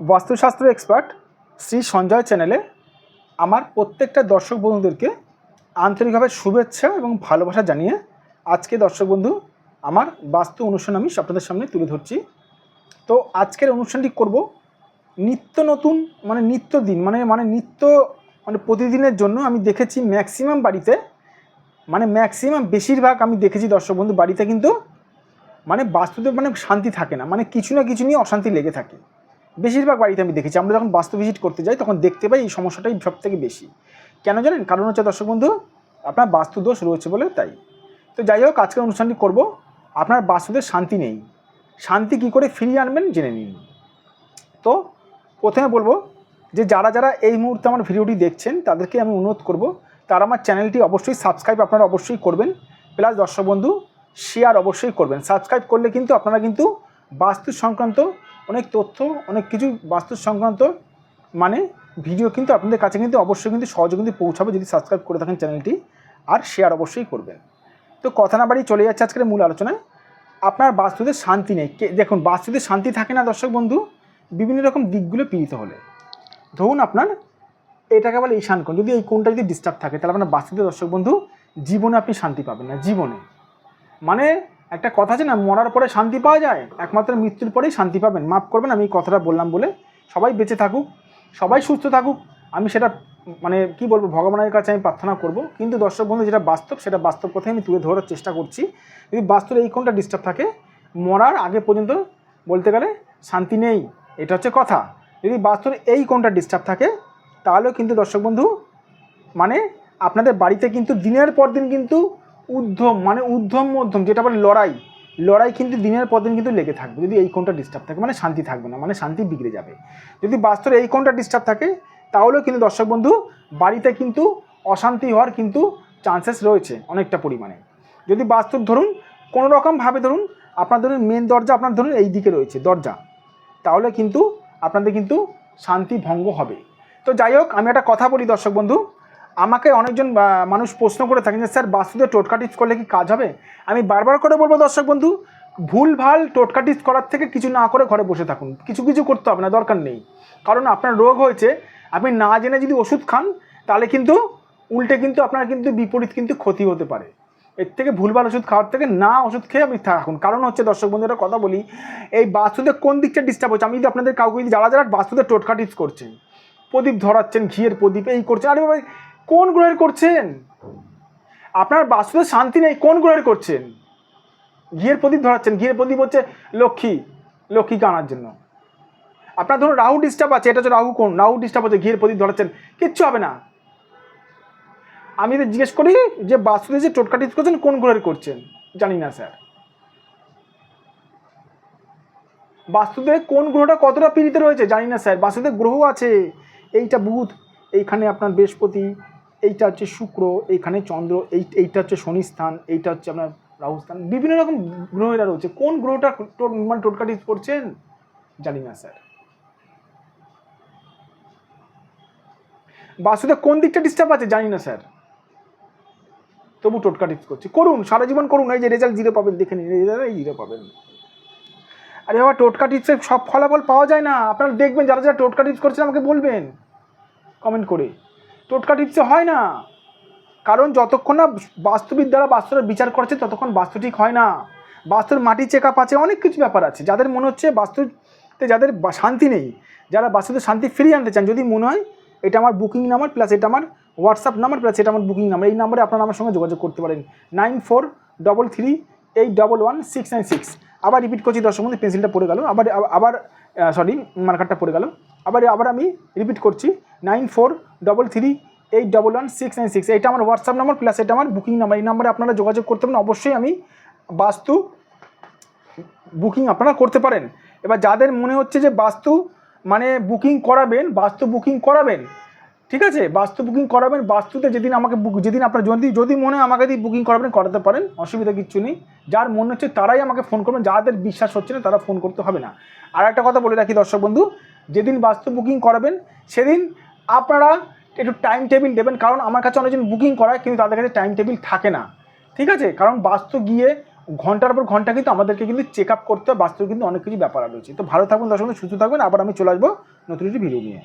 বাস্তুশাস্ত্র এক্সপার্ট শ্রী সঞ্জয় চ্যানেলে আমার প্রত্যেকটা দর্শক বন্ধুদেরকে আন্তরিকভাবে শুভেচ্ছা এবং ভালোবাসা জানিয়ে আজকে দর্শক বন্ধু আমার বাস্তু অনুষ্ঠান আমি আপনাদের সামনে তুলে ধরছি। তো আজকের অনুষ্ঠানটি করব নিত্য নতুন মানে নিত্য দিন মানে মানে নিত্য মানে প্রতিদিনের জন্য আমি দেখেছি ম্যাক্সিমাম বাড়িতে মানে ম্যাক্সিমাম বেশিরভাগ আমি দেখেছি দর্শক বন্ধু বাড়িতে কিন্তু মানে বাস্তুতে মানে শান্তি থাকে না মানে কিছু না কিছু নিয়ে অশান্তি লেগে থাকে। বেশিরভাগ বাড়িতে আমি দেখেছি। আমরা যখন বাস্তু ভিজিট করতে যাই, তখন দেখতে পাই এই সমস্যাটাই সব থেকে বেশি। কেন জানেন? কারণ হচ্ছে দর্শক বন্ধু, আপনার বাস্তু দোষ রয়েছে বলে তাই। তো যাই হোক, আজকের অনুষ্ঠানটি করব। আপনার বাস্তুদের শান্তি নেই। শান্তি কী করে ফিরিয়ে আনবেন জেনে নিন। তো প্রথমে বলব যে যারা যারা এই মুহূর্তে আমার ভিডিওটি দেখছেন, তাদেরকে আমি অনুরোধ করব, তারা আমার চ্যানেলটি অবশ্যই সাবস্ক্রাইব আপনারা অবশ্যই করবেন। প্লাস দর্শক বন্ধু শেয়ার অবশ্যই করবেন। সাবস্ক্রাইব করলে কিন্তু আপনারা কিন্তু বাস্তু সংক্রান্ত অনেক তথ্য, অনেক কিছু বাস্তু সংক্রান্ত মানে ভিডিও কিন্তু আপনাদের কাছে কিন্তু অবশ্যই কিন্তু সহজে কিন্তু পৌঁছাবে যদি সাবস্ক্রাইব করে থাকেন চ্যানেলটি আর শেয়ার অবশ্যই করবেন। তো কথা না বাড়ি চলে যাচ্ছে আজকের মূল আলোচনায়। আপনার বাস্তুতে শান্তি নেই। দেখুন, বাস্তুতে শান্তি থাকে না দর্শক বন্ধু, বিভিন্ন রকম দিকগুলো পীড়িত হলে। ধরুন আপনার এটাকে বলে ঈশান কোণ। যদি এই কোণটা যদি ডিস্টার্ব থাকে, তাহলে আপনার বাস্তুতে দর্শক বন্ধু, জীবনে আপনি শান্তি পাবেন না, জীবনে। মানে একটা কথা আছে না, মরার পরে শান্তি পাওয়া যায়, একমাত্র মৃত্যুর পরেই শান্তি পাবেন। মাফ করবেন, আমি কথাটা বললাম বলে সবাই বেঁচে থাকুক, সবাই সুস্থ থাকুক। আমি সেটা মানে কি বলব, ভগবানের কাছে আমি প্রার্থনা করব। কিন্তু দর্শক বন্ধু, যেটা বাস্তব, সেটা বাস্তব কথাই আমি তুলে ধরার চেষ্টা করছি। যদি বাস্তুর এই কোনটা ডিস্টার্ব থাকে, মরার আগে পর্যন্ত বলতে গেলে শান্তি নেই, এটা হচ্ছে কথা। যদি বাস্তুর এই কোনটা ডিস্টার্ব থাকে, তাহলেও কিন্তু দর্শক বন্ধু মানে আপনাদের বাড়িতে কিন্তু দিনের পর দিন কিন্তু উদ্ধম মানে উদ্ধম মধ্যম, যেটা বলে লড়াই। লড়াই কিন্তু দিনের পর দিন কিন্তু লেগে থাকবে। যদি এই কোনটা ডিস্টার্ব থাকে মানে শান্তি থাকবে না মানে শান্তি বিগড়ে যাবে। যদি বাস্তবে এই কোনটা ডিস্টার্ব থাকে, তাহলেও কিন্তু দর্শক বন্ধু, বাড়িতে কিন্তু অশান্তি হওয়ার কিন্তু চান্সেস রয়েছে অনেকটা পরিমাণে। যদি বাস্তব ধরুন কোনো রকমভাবে ধরুন, আপনার ধরুন মেন দরজা আপনার ধরুন এই দিকে রয়েছে, দরজা। তাহলে কিন্তু আপনাদের কিন্তু শান্তি ভঙ্গ হবে। তো যাই হোক, আমি একটা কথা বলি দর্শক বন্ধু আমাকে অনেকজন মানুষ প্রশ্ন করে থাকেন যে, স্যার বাস্তুতে টোটকা টিপস করলে কি কাজ হবে? আমি বারবার করে বলব, দর্শক বন্ধু, ভুল ভালো টোটকা টিপস করার থেকে কিছু না করে ঘরে বসে থাকুন। কিছু কিছু করতে হবে, না দরকার নেই। কারণ আপনার রোগ হয়েছে, আপনি না জেনে যদি ওষুধ খান, তাহলে কিন্তু উল্টে কিন্তু আপনার কিন্তু বিপরীত কিন্তু ক্ষতি হতে পারে। এর থেকে ভুলভাল ওষুধ খাওয়ার থেকে না ওষুধ খেয়ে আপনি থাকুন। কারণ হচ্ছে, দর্শক বন্ধুরা কথা বলি, এই বাস্তুতে কোন দিকটা ডিস্টার্ব হচ্ছে? আমি যদি আপনাদের কাউকে যদি যারা যারা বাস্তুতে টোটকা টিপস করছেন, প্রদীপ ধরাচ্ছেন, ঘিয়ের প্রদীপ, এই করছেন, আরে ভাই কোন গ্রহের করছেন? আপনার বাস্তুতে শান্তি নেই, কোন গ্রহের করছেন? ঘিয়ের প্রদীপ ধরাচ্ছেন ঘিয়ের প্রদীপ হচ্ছে লক্ষ্মী লক্ষ্মীকে আনার জন্য। আপনার ধরুন রাহু ডিস্টার্ব আছে, এটা হচ্ছে রাহু কোন রাহু ডিস্টার্ব হচ্ছে ঘিয়ের প্রদীপ ধরাচ্ছেন, কিচ্ছু হবে না। আমি যদি জিজ্ঞেস করি যে বাস্তুতে যে টোটকা টিপস করছেন, কোন গ্রহের করছেন? জানি না, স্যার। বাস্তুতে কোন গ্রহটা কতটা পীড়িত রয়েছে, জানি না, স্যার। বাস্তুতে গ্রহ আছে, এইটা বুধ এইখানে আপনার বৃহস্পতি এইটা হচ্ছে শুক্র, এইখানে চন্দ্র, এই, এইটা হচ্ছে শনি স্থান, এইটা হচ্ছে আপনার রাহু স্থান, বিভিন্ন রকম গ্রহেরা রয়েছে। কোন গ্রহটা মানে টোটকা টিপস করছেন? জানি না, স্যার। বাস্তুতে কোন দিকটা ডিস্টার্ব আছে? জানি না, স্যার। তবু টোটকা টিপস করছি। করুন, সারা জীবন করুন, এই যে রেজাল্ট জিরো পাবেন, দেখে নিন রেজাল্ট এই জিরো পাবেন। আরে বাবা, টোটকা টিপসের সব ফলাফল পাওয়া যায় না। আপনারা দেখবেন, যারা যারা টোটকা টিপস করছেন, আমাকে বলবেন। কমেন্ট করে। টোটকা টিপসে হয় না। কারণ যতক্ষণ না বাস্তুবিদ দ্বারা বাস্তুর বিচার করছে, ততক্ষণ বাস্তু ঠিক হয় না। বাস্তুর মাটি চেক আপ আছে, অনেক কিছু ব্যাপার আছে। যাদের মনে হচ্ছে বাস্তুতে যাদের শান্তি নেই, যারা বাস্তুতে শান্তি ফিরিয়ে আনতে চান, যদি মনে হয় এটা আমার বুকিং নাম্বার প্লাস এটা আমার হোয়াটসঅ্যাপ নাম্বার প্লাস এটা আমার বুকিং নাম্বার, এই নাম্বারে আপনারা আমার সঙ্গে যোগাযোগ করতে পারেন। Nine four double three eight double one six nine six. আবার রিপিট করছি দর্শক মধ্যে পেন্সিলটা পড়ে গেল। আবার আবার সরি মার্কারটা পড়ে গেল। আবার আবার আমি রিপিট করছি। Nine four double three eight double one six nine six. এটা আমার হোয়াটসঅ্যাপ নাম্বার প্লাস এটা আমার বুকিং নাম্বার। এই নাম্বারে আপনারা যোগাযোগ করতে পারেন। অবশ্যই আমি বাস্তু বুকিং আপনারা করতে পারেন। এবার যাদের মনে হচ্ছে যে বাস্তু মানে বুকিং করাবেন, বাস্তু বুকিং করাবেন, ঠিক আছে? বাস্তু বুকিং করাবেন, বাস্তুতে যেদিন আমাকে বুক যেদিন আপনার যদি যদি মনে হয় আমাকে দিয়ে বুকিং করাবেন, করাতে পারেন, অসুবিধা কিচ্ছু নেই। যার মনে হচ্ছে তারাই আমাকে ফোন করবেন। যাদের বিশ্বাস হচ্ছে না, তারা ফোন করতে হবে না। আর একটা কথা বলে রাখি দর্শক বন্ধু, যেদিন বাস্তু বুকিং করাবেন, সেদিন আপনারা একটু টাইম টেবিল দেবেন, কারণ আমার কাছে অনেকজন বুকিং করায়, কিন্তু তাদের কাছে টাইম টেবিল থাকে না। ঠিক আছে? কারণ বাস্তু গিয়ে ঘণ্টার পর ঘণ্টা কিন্তু আমাদেরকে কিন্তু চেক আপ করতে হয় বাস্তবে কিন্তু অনেক কিছু ব্যাপার রয়েছে তো ভালো থাকুন, দর্শক সুস্থ থাকবেন আবার আমি চলে আসব নতুন একটি ভিডিও নিয়ে।